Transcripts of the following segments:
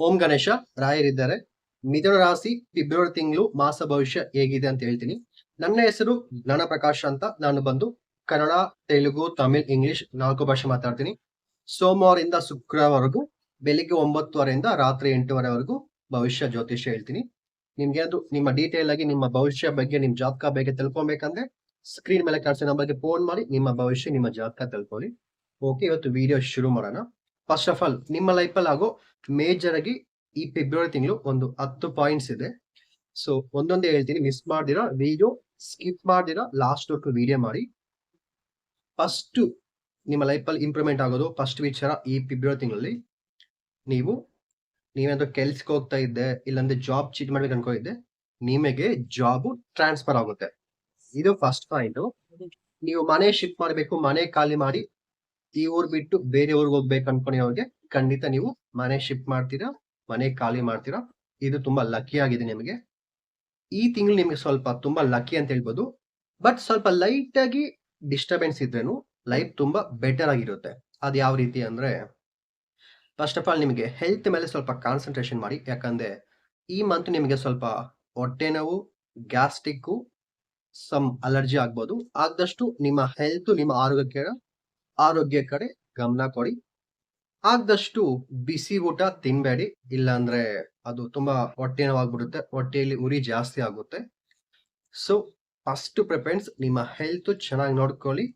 ಓಂ ಗಣೇಶ ರಾಯರಿದ್ದಾರೆ ಮಿಥುನ ರಾಶಿ, ಫೆಬ್ರವರಿ ತಿಂಗಳು ಮಾಸ ಭವಿಷ್ಯ ಹೇಗಿದೆ ಅಂತ ಹೇಳ್ತೀನಿ. ನನ್ನ ಹೆಸರು ಜ್ಞಾನ ಪ್ರಕಾಶ್ ಅಂತ ನಾನು ಬಂದು ಕನ್ನಡ, ತೆಲುಗು, ತಮಿಳ್, ಇಂಗ್ಲಿಷ್ ನಾಲ್ಕು ಭಾಷೆ ಮಾತಾಡ್ತೀನಿ. ಸೋಮವಾರದಿಂದ ಶುಕ್ರವರೆಗೂ ಬೆಳಿಗ್ಗೆ ಒಂಬತ್ತುವರೆಯಿಂದ ರಾತ್ರಿ ಎಂಟುವರೆವರೆಗೂ ಭವಿಷ್ಯ ಜ್ಯೋತಿಷ್ಯ ಹೇಳ್ತೀನಿ. ನಿಮ್ಗೆ ಅದು ನಿಮ್ಮ ಡೀಟೇಲ್ ಆಗಿ ನಿಮ್ಮ ಭವಿಷ್ಯ ಬಗ್ಗೆ, ನಿಮ್ಮ ಜಾತಕ ಬಗ್ಗೆ ತಿಳ್ಕೊಬೇಕಂದ್ರೆ ಸ್ಕ್ರೀನ್ ಮೇಲೆ ಕಾಣಿಸೋ ನಂಬರ್ಗೆ ಫೋನ್ ಮಾಡಿ ನಿಮ್ಮ ಭವಿಷ್ಯ, ನಿಮ್ಮ ಜಾತಕ ತಿಳ್ಕೊಳ್ಳಿ. ಓಕೆ ಇವತ್ತು ವಿಡಿಯೋ ಶುರು ಮಾಡೋಣ. ಫಸ್ಟ್ ಆಫ್ ಆಲ್ ನಿಮ್ಮ ಲೈಫಲ್ಲಿ ಆಗೋ ಮೇಜರ್ ಆಗಿ ಈ ಫೆಬ್ರವರಿ ತಿಂಗಳು ಒಂದು ಹತ್ತು ಪಾಯಿಂಟ್ಸ್ ಇದೆ. ಸೊ ಒಂದೊಂದೇ ಹೇಳ್ತೀನಿ ಮಿಸ್ ಮಾಡ್ದಿರೋ ವಿಡಿಯೋ ಸ್ಕಿಪ್ ಮಾಡ್ದಿರೋ ಲಾಸ್ಟ್ ಒಟ್ಟು ವಿಡಿಯೋ ಮಾಡಿ. ಫಸ್ಟ್ ನಿಮ್ಮ ಲೈಫಲ್ಲಿ ಇಂಪ್ರೂವ್ಮೆಂಟ್ ಆಗೋದು ಫಸ್ಟ್ ವಿಚಾರ ಈ ಫೆಬ್ರವರಿ ತಿಂಗಳಲ್ಲಿ. ನೀವು, ನೀವೇನಾದ್ರು ಕೆಲ್ಸಕ್ಕೆ ಹೋಗ್ತಾ ಇದ್ದೆ, ಇಲ್ಲಾಂದ್ರೆ ಜಾಬ್ ಚೀಟ್ ಮಾಡ್ಬೇಕು ಅನ್ಕೊಂಡಿದ್ದೆ, ನಿಮಗೆ ಜಾಬ್ ಟ್ರಾನ್ಸ್ಫರ್ ಆಗುತ್ತೆ. ಇದು ಫಸ್ಟ್ ಪಾಯಿಂಟ್ ನೀವು ಮನೆ ಶಿಫ್ಟ್ ಮಾಡಬೇಕು, ಮನೆ ಖಾಲಿ ಮಾಡಿ ಈ ಊರ್ ಬಿಟ್ಟು ಬೇರೆ ಊರಿಗೆ ಹೋಗ್ಬೇಕು ಅನ್ಕೊಂಡಿರೋರಿಗೆ ಖಂಡಿತ ನೀವು ಮನೆ ಶಿಫ್ಟ್ ಮಾಡ್ತೀರಾ, ಮನೆ ಖಾಲಿ ಮಾಡ್ತೀರಾ, ಇದು ತುಂಬಾ ಲಕ್ಕಿ ಆಗಿದೆ ನಿಮಗೆ. ಈ ತಿಂಗಳು ನಿಮಗೆ ಸ್ವಲ್ಪ ತುಂಬಾ ಲಕ್ಕಿ ಅಂತ ಹೇಳ್ಬೋದು. ಬಟ್ ಸ್ವಲ್ಪ ಲೈಟ್ ಆಗಿ ಡಿಸ್ಟರ್ಬೆನ್ಸ್ ಇದ್ರೇನು ಲೈಫ್ ತುಂಬಾ ಬೆಟರ್ ಆಗಿರುತ್ತೆ. ಅದು ಯಾವ ರೀತಿ ಅಂದ್ರೆ ಫಸ್ಟ್ ಆಫ್ ಆಲ್ ನಿಮಗೆ ಹೆಲ್ತ್ ಮೇಲೆ ಸ್ವಲ್ಪ ಕಾನ್ಸಂಟ್ರೇಷನ್ ಮಾಡಿ. ಯಾಕಂದ್ರೆ ಈ ಮಂತ್ ನಿಮಗೆ ಸ್ವಲ್ಪ ಹೊಟ್ಟೆ ನೋವು ಗ್ಯಾಸ್ಟ್ರಿಕ್ಕು ಸಮ್ ಅಲರ್ಜಿ ಆಗ್ಬೋದು. ಆದಷ್ಟು ನಿಮ್ಮ ಹೆಲ್ತ್ ನಿಮ್ಮ ಆರೋಗ್ಯಕ್ಕೆ ಆರೋಗ್ಯ ಕಡೆ ಗಮನ ಕೊಡಿ. ಆದಷ್ಟು ಬಿಸಿ ಊಟ ತಿನ್ಬೇಡಿ. ಇಲ್ಲಾಂದ್ರೆ ಅದು ತುಂಬಾ ಹೊಟ್ಟೆ ನೋವಾಗ್ಬಿಡುತ್ತೆ ಹೊಟ್ಟೆಯಲ್ಲಿ ಉರಿ ಜಾಸ್ತಿ ಆಗುತ್ತೆ. ಸೊ ಫಸ್ಟ್ ಪ್ರಿಫರೆನ್ಸ್ ನಿಮ್ಮ ಹೆಲ್ತ್ ಚೆನ್ನಾಗಿ ನೋಡ್ಕೊಳ್ಳಿ.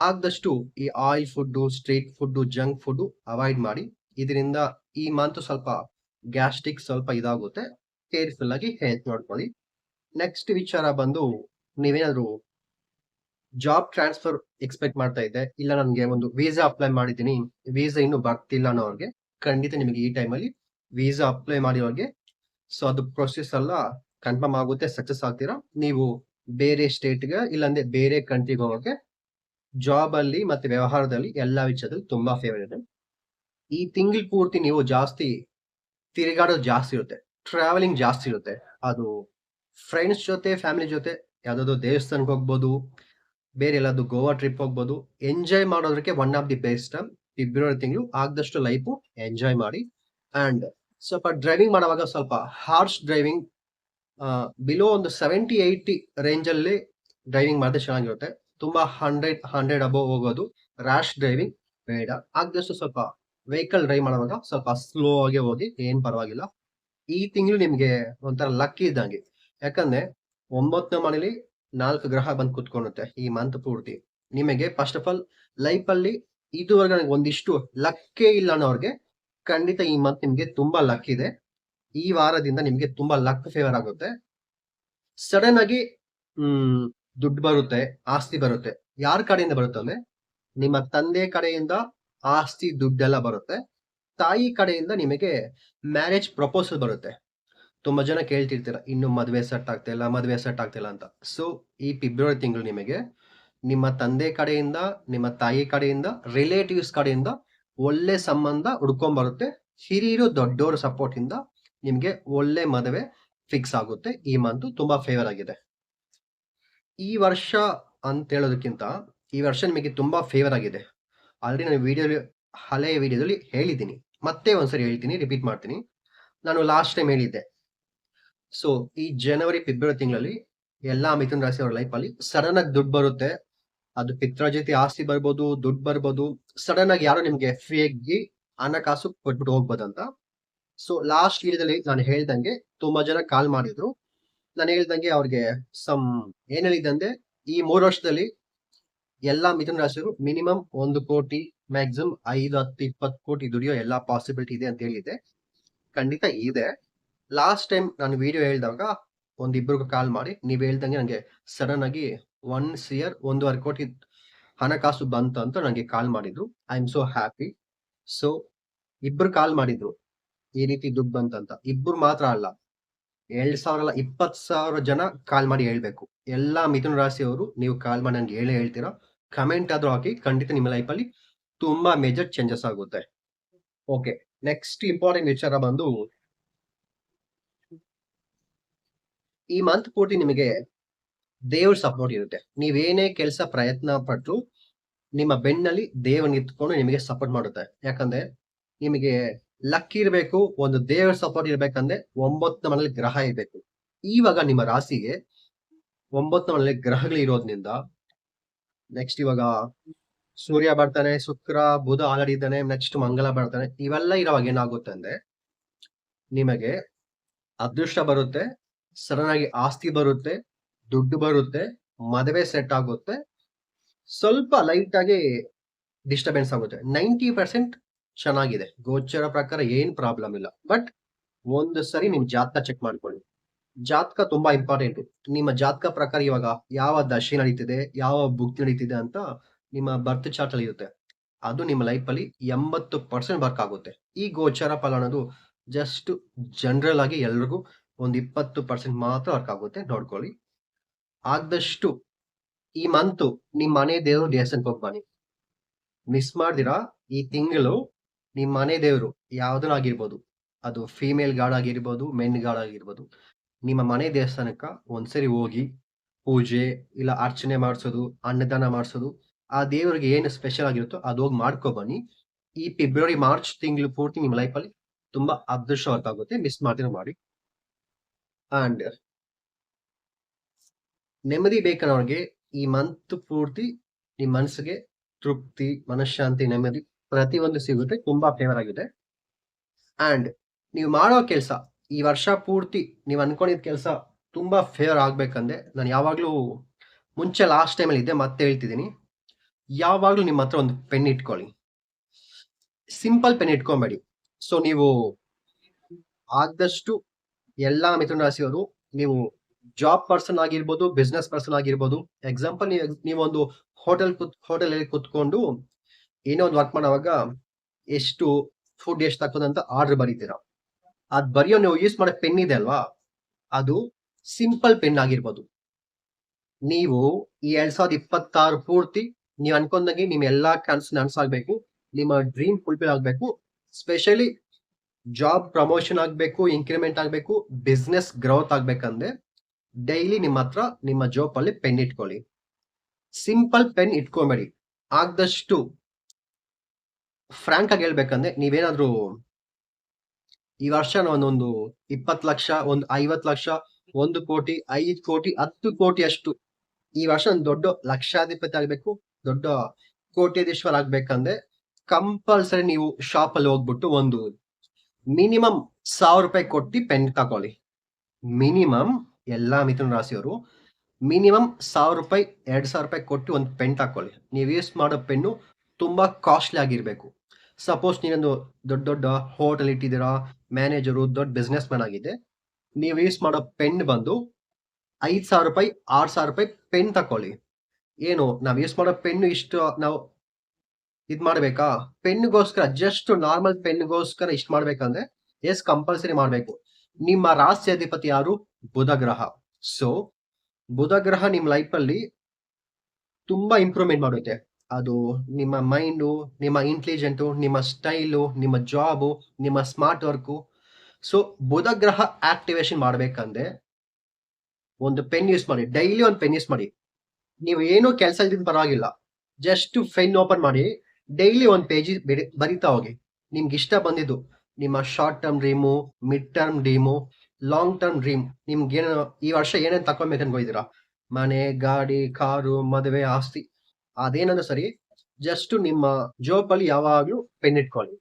ಆದಷ್ಟು ಈ oil food street food junk food avoid ಮಾಡಿ. ಇದರಿಂದ ಈ ಮಂತ್ ಸ್ವಲ್ಪ ಗ್ಯಾಸ್ಟ್ರಿಕ್ ಸ್ವಲ್ಪ ಇದಾಗುತ್ತೆ. ಕೇರ್ಫುಲ್ ಆಗಿ ಹೆಲ್ತ್ ನೋಡ್ಕೊಳ್ಳಿ. ನೆಕ್ಸ್ಟ್ ವಿಚಾರ ಬಂದು ನೀವೇನಾದ್ರು ಜಾಬ್ ಟ್ರಾನ್ಸ್ಫರ್ ಎಕ್ಸ್ಪೆಕ್ಟ್ ಮಾಡ್ತಾ ಇದ್ದೆ. ಇಲ್ಲ, ನನಗೆ ಒಂದು ವೀಸಾ ಅಪ್ಲೈ ಮಾಡಿದ್ದೀನಿ. ವೀಸಾ ಇನ್ನೂ ಬರ್ತಿಲ್ಲ ಅನ್ನೋರ್ಗೆ ಖಂಡಿತ ನಿಮಗೆ ಈ ಟೈಮಲ್ಲಿ ವೀಸಾ ಅಪ್ಲೈ ಮಾಡಿರೋರಿಗೆ ಸೊ ಅದು ಪ್ರೊಸೆಸ್ ಎಲ್ಲ ಕನ್ಫರ್ಮ್ ಆಗುತ್ತೆ ಸಕ್ಸಸ್ ಆಗ್ತೀರಾ? ನೀವು ಬೇರೆ ಸ್ಟೇಟ್ಗೆ ಇಲ್ಲಾಂದ್ರೆ ಬೇರೆ ಕಂಟ್ರಿಗೆ ಹೋಗೋಕೆ ಜಾಬ್ ಅಲ್ಲಿ ಮತ್ತೆ ವ್ಯವಹಾರದಲ್ಲಿ ಎಲ್ಲಾ ವಿಷಯದಲ್ಲಿ ತುಂಬಾ ಫೇವರ್ ಇದೆ. ಈ ತಿಂಗಳು ಪೂರ್ತಿ ನೀವು ಜಾಸ್ತಿ ತಿರುಗಾಡೋದು ಜಾಸ್ತಿ ಇರುತ್ತೆ. ಟ್ರಾವೆಲಿಂಗ್ ಜಾಸ್ತಿ ಇರುತ್ತೆ. ಅದು ಫ್ರೆಂಡ್ಸ್ ಜೊತೆ ಫ್ಯಾಮಿಲಿ ಜೊತೆ ಯಾವುದಾದ್ರು ದೇವಸ್ಥಾನಕ್ಕೆ ಹೋಗ್ಬೋದು ಬೇರೆ ಎಲ್ಲಾದ್ರು ಗೋವಾ ಟ್ರಿಪ್ ಹೋಗ್ಬೋದು. ಎಂಜಾಯ್ ಮಾಡೋದಕ್ಕೆ one of the best February ತಿಂಗಳು ಆಗದಷ್ಟು ಲೈಫು ಎಂಜಾಯ್ ಮಾಡಿ. ಅಂಡ್ ಸ್ವಲ್ಪ ಡ್ರೈವಿಂಗ್ ಮಾಡುವಾಗ ಸ್ವಲ್ಪ ಹಾರ್ಶ್ ಡ್ರೈವಿಂಗ್ ಬಿಲೋ ಒಂದು ಸೆವೆಂಟಿ ಏಯ್ಟಿ ರೇಂಜಲ್ಲಿ ಡ್ರೈವಿಂಗ್ ಮಾಡಿದ್ರೆ ಚೆನ್ನಾಗಿರುತ್ತೆ. ತುಂಬಾ ಹಂಡ್ರೆಡ್ ಹಂಡ್ರೆಡ್ ಅಬೋವ್ ಹೋಗೋದು. ರ್ಯಾಶ್ ಡ್ರೈವಿಂಗ್ ಬೇಡ. ಆಗದಷ್ಟು ಸ್ವಲ್ಪ ವೆಹಿಕಲ್ ಡ್ರೈವ್ ಮಾಡುವಾಗ ಸ್ವಲ್ಪ ಸ್ಲೋ ಆಗಿ ಹೋಗಿ ಏನ್ ಪರವಾಗಿಲ್ಲ. ಈ ತಿಂಗಳು ನಿಮ್ಗೆ ಒಂಥರ ಲಕ್ಕಿ ಇದ್ದಂಗೆ. ಯಾಕಂದ್ರೆ ಒಂಬತ್ತನೇ ಮನೇಲಿ ನಾಲ್ಕು ಗ್ರಹ ಬಂದು ಕುತ್ಕೊಳ್ಳುತ್ತೆ ಈ ಮಂತ್ ಪೂರ್ತಿ. ನಿಮಗೆ ಫಸ್ಟ್ ಆಫ್ ಆಲ್ ಲೈಫ್ ಅಲ್ಲಿ ಇದುವರೆಗೆ ನನಗೆ ಒಂದಿಷ್ಟು ಲಕ್ಕೇ ಇಲ್ಲ ಅನ್ನೋರ್ಗೆ ಖಂಡಿತ ಈ ಮಂತ್ ನಿಮ್ಗೆ ತುಂಬಾ ಲಕ್ ಇದೆ. ಈ ವಾರದಿಂದ ನಿಮ್ಗೆ ತುಂಬಾ ಲಕ್ ಫೇವರ್ ಆಗುತ್ತೆ. ಸಡನ್ ಆಗಿ, ಹ್ಮ್, ದುಡ್ಡು ಬರುತ್ತೆ, ಆಸ್ತಿ ಬರುತ್ತೆ. ಯಾರ ಕಡೆಯಿಂದ ಬರುತ್ತೆ ಅಂದ್ರೆ ನಿಮ್ಮ ತಂದೆ ಕಡೆಯಿಂದ ಆಸ್ತಿ ದುಡ್ಡೆಲ್ಲ ಬರುತ್ತೆ. ತಾಯಿ ಕಡೆಯಿಂದ ನಿಮಗೆ ಮ್ಯಾರೇಜ್ ಪ್ರಪೋಸಲ್ ಬರುತ್ತೆ. ತುಂಬಾ ಜನ ಕೇಳ್ತಿರ್ತೀರ, ಇನ್ನು ಮದುವೆ ಸೆಟ್ ಆಗ್ತಿಲ್ಲ ಮದುವೆ ಸೆಟ್ ಆಗ್ತಿಲ್ಲ ಅಂತ. ಸೊ ಈ ಫೆಬ್ರವರಿ ತಿಂಗಳು ನಿಮಗೆ ನಿಮ್ಮ ತಂದೆ ಕಡೆಯಿಂದ, ನಿಮ್ಮ ತಾಯಿ ಕಡೆಯಿಂದ ರಿಲೇಟಿವ್ಸ್ ಕಡೆಯಿಂದ ಒಳ್ಳೆ ಸಂಬಂಧ ಹುಡ್ಕೊಂಬರುತ್ತೆ. ಹಿರಿಯರು ದೊಡ್ಡೋರ ಸಪೋರ್ಟ್ ಇಂದ ನಿಮಗೆ ಒಳ್ಳೆ ಮದುವೆ ಫಿಕ್ಸ್ ಆಗುತ್ತೆ. ಈ ಮಂತ್ ತುಂಬಾ ಫೇವರ್ ಆಗಿದೆ. ಈ ವರ್ಷ ಅಂತ ಹೇಳೋದಕ್ಕಿಂತ ಈ ವರ್ಷ ನಿಮಗೆ ತುಂಬಾ ಫೇವರ್ ಆಗಿದೆ. ಆಲ್ರೆಡಿ ನಾನು ವಿಡಿಯೋ ಹಳೆಯ ವಿಡಿಯೋದಲ್ಲಿ ಹೇಳಿದ್ದೀನಿ. ಮತ್ತೆ ಒಂದ್ಸರಿ ಹೇಳ್ತೀನಿ ರಿಪೀಟ್ ಮಾಡ್ತೀನಿ. ನಾನು ಲಾಸ್ಟ್ ಟೈಮ್ ಹೇಳಿದ್ದೆ ಸೊ ಈ ಜನವರಿ ಫೆಬ್ರವರಿ ತಿಂಗಳಲ್ಲಿ ಎಲ್ಲಾ ಮಿಥುನ್ ರಾಶಿ ಅವರ ಲೈಫ್ ಅಲ್ಲಿ ಸಡನ್ ಆಗಿ ದುಡ್ಡು ಬರುತ್ತೆ. ಅದು ಪಿತ್ರ ಜೊತೆ ಆಸ್ತಿ ಬರ್ಬೋದು, ದುಡ್ಡು ಬರ್ಬೋದು ಸಡನ್ ಆಗಿ ಯಾರು ನಿಮ್ಗೆ ಫ್ರೀಯಾಗಿ ಹಣಕಾಸು ಕೊಟ್ಬಿಟ್ಟು ಹೋಗ್ಬೋದಂತ. ಸೊ ಲಾಸ್ಟ್ ವಿಡಿಯೋದಲ್ಲಿ ನಾನು ಹೇಳ್ದಂಗೆ ತುಂಬಾ ಜನ ಕಾಲ್ ಮಾಡಿದ್ರು. ನಾನು ಹೇಳ್ದಂಗೆ ಅವ್ರಿಗೆ ಸಮ್ ಏನ್ ಹೇಳಿದಂದೆ ಈ ಮೂರು ವರ್ಷದಲ್ಲಿ ಎಲ್ಲಾ ಮಿಥುನ್ ರಾಶಿಯರು ಮಿನಿಮಮ್ ಒಂದು ಕೋಟಿ ಮ್ಯಾಕ್ಸಿಮಮ್ ಐದು, ಹತ್ತು, ಇಪ್ಪತ್ತು ಕೋಟಿ ದುಡಿಯೋ ಎಲ್ಲಾ ಪಾಸಿಬಿಲಿಟಿ ಇದೆ ಅಂತ ಹೇಳಿದೆ ಖಂಡಿತ ಇದೆ. ಲಾಸ್ಟ್ ಟೈಮ್ ನಾನು ವಿಡಿಯೋ ಹೇಳಿದಾಗ ಒಂದಿಬ್ಬರಿಗೂ ಕಾಲ್ ಮಾಡಿ, ನೀವು ಹೇಳ್ದಂಗೆ ನನಗೆ ಸಡನ್ ಆಗಿ ಒನ್ಸ್ ಇಯರ್ ಒಂದೂವರೆ ಕೋಟಿ ಹಣಕಾಸು ಬಂತು ಅಂತ ನನಗೆ ಕಾಲ್ ಮಾಡಿದ್ರು. I am so happy so ಇಬ್ಬರು ಕಾಲ್ ಮಾಡಿದ್ರು. ಈ ರೀತಿ ದುಡ್ಡು ಬಂತಂತ ಇಬ್ಬರು ಮಾತ್ರ ಅಲ್ಲ, ಎರಡ್ ಸಾವಿರ ಅಲ್ಲ ಇಪ್ಪತ್ ಸಾವಿರ ಜನ ಕಾಲ್ ಮಾಡಿ ಹೇಳ್ಬೇಕು. ಎಲ್ಲಾ ಮಿಥುನ ರಾಶಿಯವರು ನೀವು ಕಾಲ್ ಮಾಡಿ ನಂಗೆ ಹೇಳೇ ಹೇಳ್ತೀರಾ? ಕಮೆಂಟ್ ಆದ್ರೂ ಹಾಕಿ, ಖಂಡಿತ ನಿಮ್ಮ ಲೈಫಲ್ಲಿ ತುಂಬಾ ಮೇಜರ್ ಚೇಂಜಸ್ ಆಗುತ್ತೆ. ಓಕೆ ನೆಕ್ಸ್ಟ್ ಇಂಪಾರ್ಟೆಂಟ್ ವಿಚಾರ ಬಂದು ಈ ಮಂತ್ ಪೂರ್ತಿ ನಿಮಗೆ ದೇವ್ರ ಸಪೋರ್ಟ್ ಇರುತ್ತೆ. ನೀವೇನೇ ಕೆಲಸ ಪ್ರಯತ್ನ ಪಟ್ರು ನಿಮ್ಮ ಬೆನ್ನಲ್ಲಿ ದೇವ ನಿಂತ್ಕೊಂಡು ನಿಮಗೆ ಸಪೋರ್ಟ್ ಮಾಡುತ್ತೆ. ಯಾಕಂದ್ರೆ ನಿಮಗೆ ಲಕ್ ಇರಬೇಕು, ಒಂದು ದೇವರ ಸಪೋರ್ಟ್ ಇರಬೇಕಂದ್ರೆ ಒಂಬತ್ತು ಮನೆಯಲ್ಲಿ ಗ್ರಹ ಇರಬೇಕು. ಇವಾಗ ನಿಮ್ಮ ರಾಶಿಗೆ ಒಂಬತ್ತು ಮನೆಯಲ್ಲಿ ಗ್ರಹಗಳು ಇರೋದ್ರಿಂದ ನೆಕ್ಸ್ಟ್ ಇವಾಗ ಸೂರ್ಯ ಬರ್ತಾನೆ, ಶುಕ್ರ, ಬುಧ ಆಲ್ರೆಡಿ ಇದ್ದಾನೆ ನೆಕ್ಸ್ಟ್ ಮಂಗಲ ಬರ್ತಾನೆ, ಇವೆಲ್ಲ ಇರೋವಾಗ ಏನಾಗುತ್ತೆ ಅಂದ್ರೆ ನಿಮಗೆ ಅದೃಷ್ಟ ಬರುತ್ತೆ ಸಡನ್ ಆಗಿ ಆಸ್ತಿ ಬರುತ್ತೆ, ದುಡ್ಡು ಬರುತ್ತೆ, ಮದುವೆ ಸೆಟ್ ಆಗುತ್ತೆ. ಸ್ವಲ್ಪ ಲೈಟ್ ಆಗಿ ಡಿಸ್ಟರ್ಬೆನ್ಸ್ ಆಗುತ್ತೆ. ನೈಂಟಿ ಪರ್ಸೆಂಟ್ ಚೆನ್ನಾಗಿದೆ. ಗೋಚರ ಪ್ರಕಾರ ಏನ್ ಪ್ರಾಬ್ಲಮ್ ಇಲ್ಲ. ಬಟ್ ಒಂದು ಸರಿ ನಿಮ್ ಜಾತಕ ಚೆಕ್ ಮಾಡ್ಕೊಳ್ಳಿ. ಜಾತಕ ತುಂಬಾ ಇಂಪಾರ್ಟೆಂಟ್ ನಿಮ್ಮ ಜಾತಕ ಪ್ರಕಾರ ಇವಾಗ ಯಾವ ದಶೆ ನಡೀತಿದೆ, ಯಾವ ಬುಕ್ ನಡೀತಿದೆ ಅಂತ ನಿಮ್ಮ ಬರ್ತ್ ಚಾರ್ಟ್ ಅಲ್ಲಿ ಇರುತ್ತೆ. ಅದು ನಿಮ್ಮ ಲೈಫ್ ಅಲ್ಲಿ ಎಂಬತ್ತು ಪರ್ಸೆಂಟ್ ವರ್ಕ್ ಆಗುತ್ತೆ. ಈ ಗೋಚರ ಫಲ ಅನ್ನೋದು ಜಸ್ಟ್ ಜನರಲ್ ಆಗಿ ಎಲ್ರಿಗೂ ಒಂದು ಇಪ್ಪತ್ತು ಪರ್ಸೆಂಟ್ ಮಾತ್ರ ವರ್ಕ್ ಆಗುತ್ತೆ ನೋಡ್ಕೊಳ್ಳಿ ಆದಷ್ಟು ಈ ಮಂತು ನಿಮ್ಮ ಮನೆ ದೇವರು ದೇವಸ್ಥಾನಕ್ಕೆ ಹೋಗಿ ಬನ್ನಿ. ಮಿಸ್ ಮಾಡ್ದಿರಾ, ಈ ತಿಂಗಳು ನಿಮ್ ಮನೆ ದೇವರು ಯಾವ್ದನ್ನ ಆಗಿರ್ಬೋದು. ಅದು ಫೀಮೇಲ್ ಗಾರ್ಡ್ ಆಗಿರ್ಬೋದು ಮೆನ್ ಗಾರ್ಡ್ ಆಗಿರ್ಬೋದು. ನಿಮ್ಮ ಮನೆ ದೇವಸ್ಥಾನಕ್ಕ ಒಂದ್ಸರಿ ಹೋಗಿ ಪೂಜೆ ಇಲ್ಲ ಅರ್ಚನೆ ಮಾಡಿಸೋದು, ಅನ್ನದಾನ ಮಾಡಿಸೋದು, ಆ ದೇವರಿಗೆ ಏನು ಸ್ಪೆಷಲ್ ಆಗಿರುತ್ತೋ ಅದು ಹೋಗಿ ಮಾಡ್ಕೊ ಬನ್ನಿ. ಈ ಫೆಬ್ರವರಿ ಮಾರ್ಚ್ ತಿಂಗಳು ಪೂರ್ತಿ ನಿಮ್ಮ ಲೈಫಲ್ಲಿ ತುಂಬಾ ಅದೃಷ್ಟ ವರ್ಕ್ ಆಗುತ್ತೆ. ಮಿಸ್ ಮಾಡ್ತೀರ ಮಾಡಿ. ಅಂಡ್ ನೆಮ್ಮದಿ ಬೇಕನ್ನೋರಿಗೆ ಈ ಮಂತ್ ಪೂರ್ತಿ ನಿಮ್ಮ ಮನಸ್ಸಿಗೆ ತೃಪ್ತಿ, ಮನಃಶಾಂತಿ, ನೆಮ್ಮದಿ ಪ್ರತಿಯೊಂದು ಸಿಗುತ್ತೆ, ತುಂಬಾ ಫೇವರ್ ಆಗಿದೆ ಅಂಡ್ ನೀವು ಮಾಡೋ ಕೆಲಸ, ಈ ವರ್ಷ ಪೂರ್ತಿ ನೀವು ಅನ್ಕೊಂಡಿದ್ ಕೆಲಸ ತುಂಬಾ ಫೇವರ್ ಆಗ್ಬೇಕಂದ್ರೆ ನಾನು ಯಾವಾಗಲೂ ಮುಂಚೆ ಲಾಸ್ಟ್ ಟೈಮಲ್ಲಿ ಇದ್ದೆ, ಮತ್ತೆ ಹೇಳ್ತಿದ್ದೀನಿ. ಯಾವಾಗ್ಲೂ ನಿಮ್ಮ ಹತ್ರ ಒಂದು ಪೆನ್ ಇಟ್ಕೊಳ್ಳಿ. Simple pen ಇಟ್ಕೊಬೇಡಿ. ಸೊ ನೀವು ಆದಷ್ಟು ಎಲ್ಲಾ ಮಿಥುನ ರಾಶಿಯವರು ನೀವು ಜಾಬ್ ಪರ್ಸನ್ ಆಗಿರ್ಬೋದು ಬಿಸ್ನೆಸ್ ಪರ್ಸನ್ ಆಗಿರ್ಬೋದು ಎಕ್ಸಾಂಪಲ್ ನೀವು, ನೀವೊಂದು ಹೋಟೆಲ್ ಕುತ್ ಹೋಟೆಲ್ ಅಲ್ಲಿ ಕುತ್ಕೊಂಡು ಏನೋ ಒಂದು ವರ್ಕ್ ಮಾಡುವಾಗ ಎಷ್ಟು ಫುಡ್ ಎಷ್ಟು ಹಾಕೋದು ಅಂತ ಆರ್ಡರ್ ಬರೀತೀರಾ? ಅದ್ ಬರೆಯೋ ನೀವು ಯೂಸ್ ಮಾಡೋ ಪೆನ್ ಇದೆ ಅಲ್ವಾ? ಅದು ಸಿಂಪಲ್ ಪೆನ್ ಆಗಿರ್ಬೋದು. ನೀವು ಈ ಎರಡ್ ಸಾವಿರದ ಇಪ್ಪತ್ತಾರು ಪೂರ್ತಿ ನೀವು ಅನ್ಕೊಂಡಂಗೆ ನಿಮ್ಮ ಎಲ್ಲಾ ಕನಸು ನನ್ಸಾಗ್ಬೇಕು ನಿಮ್ಮ ಡ್ರೀಮ್ ಫುಲ್ಫಿಲ್ ಆಗ್ಬೇಕು ಸ್ಪೆಷಲಿ ಜಾಬ್ ಪ್ರಮೋಷನ್ ಆಗ್ಬೇಕು ಇನ್ಕ್ರಿಮೆಂಟ್ ಆಗ್ಬೇಕು ಬಿಸ್ನೆಸ್ ಗ್ರೋತ್ ಆಗ್ಬೇಕಂದ್ರೆ ಡೈಲಿ ನಿಮ್ಮ ಹತ್ರ ನಿಮ್ಮ ಜೋಬಲ್ಲಿ ಪೆನ್ ಇಟ್ಕೊಳ್ಳಿ. ಸಿಂಪಲ್ ಪೆನ್ ಇಟ್ಕೊಂಬೇಡಿ. ಆಗದಷ್ಟು ಫ್ರಾಂಕ್ ಆಗಿ ಹೇಳ್ಬೇಕಂದ್ರೆ ನೀವೇನಾದ್ರೂ ಈ ವರ್ಷ ಒಂದೊಂದು ಇಪ್ಪತ್ತು ಲಕ್ಷ, ಒಂದು ಐವತ್ತು ಲಕ್ಷ, ಒಂದು ಕೋಟಿ, ಐದು ಕೋಟಿ, ಹತ್ತು ಕೋಟಿ ಅಷ್ಟು ಈ ವರ್ಷ ಒಂದು ದೊಡ್ಡ ಲಕ್ಷಾಧಿಪತಿ ಆಗ್ಬೇಕು, ದೊಡ್ಡ ಕೋಟ್ಯಾಧೀಶ್ವರ ಆಗ್ಬೇಕಂದ್ರೆ ಕಂಪಲ್ಸರಿ ನೀವು ಶಾಪ್ ಅಲ್ಲಿ ಹೋಗ್ಬಿಟ್ಟು ಒಂದು ಮಿನಿಮಮ್ ಸಾವಿರ ರೂಪಾಯಿ ಕೊಟ್ಟು ಪೆನ್ ತಗೊಳ್ಳಿ. ಮಿನಿಮಮ್ ಎಲ್ಲ ಮಿಥುನ ರಾಶಿಯವರು ಮಿನಿಮಮ್ ಸಾವಿರ ರೂಪಾಯಿ, ಎರಡು ಸಾವಿರ ರೂಪಾಯಿ ಕೊಟ್ಟು ಒಂದು ಪೆನ್ ತಗೊಳ್ಳಿ. ನೀವು ಯೂಸ್ ಮಾಡೋ ಪೆನ್ನು ತುಂಬ ಕಾಸ್ಟ್ಲಿ ಆಗಿರಬೇಕು. ಸಪೋಸ್ ನೀವೊಂದು ದೊಡ್ಡ ದೊಡ್ಡ ಹೋಟೆಲ್ ಇಟ್ಟಿದ್ದೀರಾ, ಮ್ಯಾನೇಜರು, ದೊಡ್ಡ ಬಿಸ್ನೆಸ್ ಮ್ಯಾನ್ ಆಗಿದೆ. ನೀವು ಯೂಸ್ ಮಾಡೋ ಪೆನ್ ಬಂದು ಐದು ಸಾವಿರ ರೂಪಾಯಿ, ಆರು ಸಾವಿರ ರೂಪಾಯಿ ಪೆನ್ ತಕೊಳ್ಳಿ ಏನು, ನಾವು ಯೂಸ್ ಮಾಡೋ ಪೆನ್ನು ಇಷ್ಟು ನಾವು ಇದ್ ಮಾಡ್ಬೇಕಾ? ಪೆನ್ಗೋಸ್ಕರ ಜಸ್ಟ್ ನಾರ್ಮಲ್ ಪೆನ್ಗೋಸ್ಕರ ಇಷ್ಟು ಮಾಡ್ಬೇಕಂದ್ರೆ ಎಸ್ ಕಂಪಲ್ಸರಿ ಮಾಡ್ಬೇಕು. ನಿಮ್ಮ ರಾಶಿ ಅಧಿಪತಿ ಯಾರು? ಬುಧ ಗ್ರಹ ಸೊ ಬುಧ ಗ್ರಹ ನಿಮ್ ಲೈಫ್ ಅಲ್ಲಿ ತುಂಬಾ ಇಂಪ್ರೂವ್ಮೆಂಟ್ ಮಾಡುತ್ತೆ. ಅದು ನಿಮ್ಮ ಮೈಂಡು ನಿಮ್ಮ ಇಂಟೆಲಿಜೆಂಟು ನಿಮ್ಮ ಸ್ಟೈಲು ನಿಮ್ಮ ಜಾಬು ನಿಮ್ಮ ಸ್ಮಾರ್ಟ್ ವರ್ಕು ಸೊ ಬುಧ ಗ್ರಹ ಆಕ್ಟಿವೇಶನ್ ಮಾಡ್ಬೇಕಂದ್ರೆ ಒಂದು ಪೆನ್ ಯೂಸ್ ಮಾಡಿ ಡೈಲಿ ಒಂದು ಪೆನ್ ಯೂಸ್ ಮಾಡಿ. ನೀವು ಏನೂ ಕೆಲಸ ಇದ್ದಿದ್ದು ಪರವಾಗಿಲ್ಲ. ಜಸ್ಟ್ ಪೆನ್ ಓಪನ್ ಮಾಡಿ. ಡೈಲಿ ಒಂದು ಪೇಜ್ ಬರಿತಾ ಹೋಗಿ. ನಿಮ್ಗೆ ಇಷ್ಟ ಬಂದಿದ್ದು, ನಿಮ್ಮ short term dream mid term dream long term dream ನಿಮ್ಗೆ ಏನೋ, ಈ ವರ್ಷ ಏನೇನು ತಕೊಳ್ಬೇಕು ಅನ್ಕೊಂಡಿದ್ದೀರಾ ಮನೆ, ಗಾಡಿ, ಕಾರು, ಮದುವೆ, ಆಸ್ತಿ, ಅದೇನಂದ್ರೆ ಸರಿ ಜಸ್ಟ್ ನಿಮ್ಮ ಜೋಬಲ್ಲಿ ಯಾವಾಗ್ಲೂ ಪೆನ್ ಇಟ್ಕೊಳ್ಳಿ.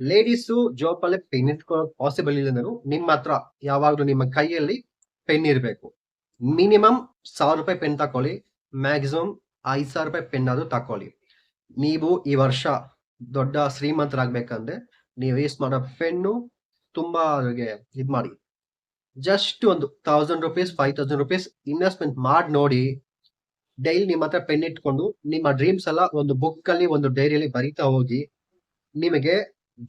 ಲೇಡೀಸು ಜೋಬಲ್ಲಿ ಪೆನ್ ಇಟ್ಕೊಳ್ಳೋಕೆ ಪಾಸಿಬಲ್ ಅಂದ್ರು ನಿಮ್ಮ ಹತ್ರ ಯಾವಾಗ್ಲೂ ನಿಮ್ಮ ಕೈಯಲ್ಲಿ ಪೆನ್ ಇರಬೇಕು. ಮಿನಿಮಮ್ ಸಾವಿರ ರೂಪಾಯಿ ಪೆನ್ ತಕೊಳ್ಳಿ ಮ್ಯಾಕ್ಸಿಮಮ್ ಐದ್ ಸಾವಿರ ರೂಪಾಯಿ ಪೆನ್ ಆದರೂ ತಕೊಳ್ಳಿ ನೀವು ಈ ವರ್ಷ ದೊಡ್ಡ ಶ್ರೀಮಂತರಾಗಬೇಕಂದ್ರೆ ನೀವು ಯೂಸ್ ಮಾಡೋ ಪೆನ್ನು ತುಂಬಾ ಇದ್ ಮಾಡಿ. ಜಸ್ಟ್ ಒಂದು thousand rupees five thousand rupees investment ಮಾಡಿ ನೋಡಿ. ಡೈಲಿ ನಿಮ್ಮ ಹತ್ರ ಪೆನ್ ಇಟ್ಕೊಂಡು ನಿಮ್ಮ ಡ್ರೀಮ್ಸ್ ಎಲ್ಲ ಒಂದು ಬುಕ್ ಅಲ್ಲಿ, ಒಂದು ಡೈರಿಯಲ್ಲಿ ಬರಿತಾ ಹೋಗಿ. ನಿಮಗೆ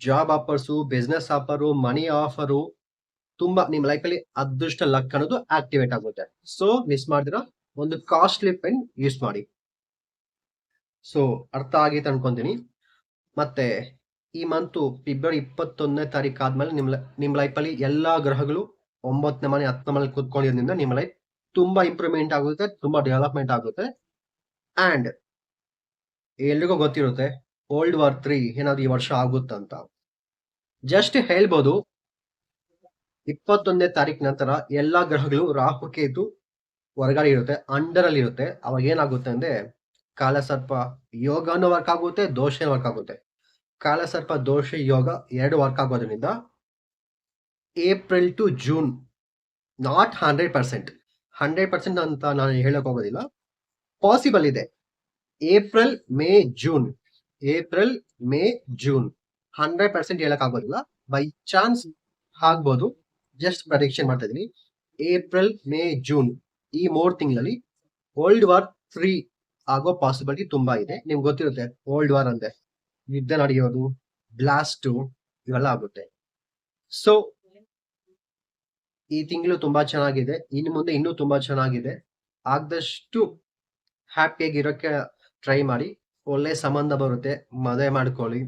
job offers business offer money offer ತುಂಬಾ ನಿಮ್ಮ ಲೈಫಲ್ಲಿ ಅದೃಷ್ಟ ಲಕ್ ಅನ್ನೋದು ಆಕ್ಟಿವೇಟ್ ಆಗುತ್ತೆ. ಸೊ ಮಿಸ್ ಮಾಡಿದ್ರ ಒಂದು ಕಾಸ್ಟ್ಲಿ ಪೆನ್ ಯೂಸ್ ಮಾಡಿ. ಸೊ, ಅರ್ಥ ಆಗಿತ್ತು ಅನ್ಕೊಂತೀನಿ. ಮತ್ತೆ, ಈ ಮಂತು ಫೆಬ್ರವರಿ ಇಪ್ಪತ್ತೊಂದನೇ ತಾರೀಕು ಆದ್ಮೇಲೆ ನಿಮ್ ನಿಮ್ ಲೈಫಲ್ಲಿ ಎಲ್ಲಾ ಗ್ರಹಗಳು ಒಂಬತ್ತನೇ ಮನೆ, ಹತ್ತನೇ ಮನೆ ಕೂತ್ಕೊಂಡಿರೋದ್ರಿಂದ ನಿಮ್ಮ ಲೈಫ್ ತುಂಬಾ ಇಂಪ್ರೂವ್ಮೆಂಟ್ ಆಗುತ್ತೆ, ತುಂಬಾ ಡೆವಲಪ್ಮೆಂಟ್ ಆಗುತ್ತೆ. ಅಂಡ್ ಎಲ್ರಿಗೂ ಗೊತ್ತಿರುತ್ತೆ ಓಲ್ಡ್ ವಾರ್ ತ್ರೀ ಏನಾದ್ರು ಈ ವರ್ಷ ಆಗುತ್ತಂತ. ಜಸ್ಟ್ ಹೇಳ್ಬೋದು, ಇಪ್ಪತ್ತೊಂದನೇ ತಾರೀಕು ನಂತರ ಎಲ್ಲಾ ಗ್ರಹಗಳು ರಾಹು ಕೇತು ಹೊರಗಡೆ ಇರುತ್ತೆ ಅಂಡರ್ ಅಲ್ಲಿ ಇರುತ್ತೆ. ಅವಾಗ ಏನಾಗುತ್ತೆ ಅಂದ್ರೆ ಕಾಲಸರ್ಪ ಯೋಗನೂ ವರ್ಕ್ ಆಗುತ್ತೆ, ದೋಷ ವರ್ಕ್ ಆಗುತ್ತೆ. ಕಾಲಸರ್ಪ, ದೋಷ, ಯೋಗ ಎರಡು ವರ್ಕ್ ಆಗೋದ್ರಿಂದ April to June not hundred percent hundred percent ಅಂತ ನಾನು ಹೇಳಕ್ ಹೋಗೋದಿಲ್ಲ. ಪಾಸಿಬಲ್ ಇದೆ. April May June April May June hundred percent ಹೇಳಕ್ ಆಗೋದಿಲ್ಲ. ಬೈ ಚಾನ್ಸ್ ಆಗ್ಬೋದು. ಜಸ್ಟ್ ಪ್ರಡಿಕ್ಷನ್ ಮಾಡ್ತಾ ಇದೀನಿ. ಏಪ್ರಿಲ್ ಮೇ ಜೂನ್ ಈ ಮೂರ್ ತಿಂಗಳಲ್ಲಿ ವರ್ಲ್ಡ್ ವಾರ್ ಫ್ರೀ ಆಗೋ ಪಾಸಿಬಿಲಿಟಿ ತುಂಬಾ ಇದೆ. ನಿಮ್ಗೆ ಗೊತ್ತಿರುತ್ತೆ ಓಲ್ಡ್ ವಾರ್ ಅಂದ್ರೆ ಯುದ್ಧ ನಡೆಯೋದು ಬ್ಲಾಸ್ಟು ಇವೆಲ್ಲ ಆಗುತ್ತೆ. ಸೊ ಈ ತಿಂಗಳು ತುಂಬಾ ಚೆನ್ನಾಗಿದೆ. ಇನ್ನು ಮುಂದೆ ಇನ್ನೂ ತುಂಬಾ ಚೆನ್ನಾಗಿದೆ. ಆದಷ್ಟು ಹ್ಯಾಪಿಯಾಗಿರೋಕೆ ಟ್ರೈ ಮಾಡಿ. ಒಳ್ಳೆ ಸಂಬಂಧ ಬರುತ್ತೆ, ಮದುವೆ ಮಾಡ್ಕೊಳ್ಳಿ.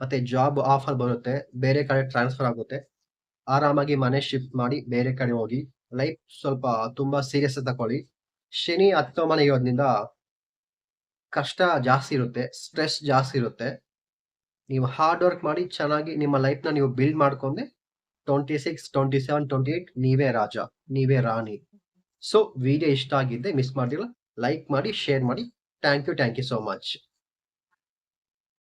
ಮತ್ತೆ ಜಾಬ್ ಆಫರ್ ಬರುತ್ತೆ, ಬೇರೆ ಕಡೆ ಟ್ರಾನ್ಸ್ಫರ್ ಆಗುತ್ತೆ. ಆರಾಮಾಗಿ ಮನೆ ಶಿಫ್ಟ್ ಮಾಡಿ ಬೇರೆ ಕಡೆ ಹೋಗಿ. ಲೈಫ್ ಸ್ವಲ್ಪ ತುಂಬಾ ಸೀರಿಯಸ್ ತಕೊಳ್ಳಿ. ಶನಿ ಹತ್ತೋ ಇರೋದ್ರಿಂದ ಕಷ್ಟ ಜಾಸ್ತಿ ಇರುತ್ತೆ ಸ್ಟ್ರೆಸ್ ಜಾಸ್ತಿ ಇರುತ್ತೆ. ನೀವು ಹಾರ್ಡ್ ವರ್ಕ್ ಮಾಡಿ ಚೆನ್ನಾಗಿ ನಿಮ್ಮ ಲೈಫ್ನ ನೀವು ಬಿಲ್ಡ್ ಮಾಡ್ಕೊಂಡೆ twenty six twenty seven twenty eight ನೀವೇ ರಾಜ, ನೀವೇ ರಾಣಿ. ಸೊ ವಿಡಿಯೋ ಇಷ್ಟ ಆಗಿದ್ದೆ ಮಿಸ್ ಮಾಡಿಲ್ಲ ಲೈಕ್ ಮಾಡಿ ಶೇರ್ ಮಾಡಿ. Thank you thank you so much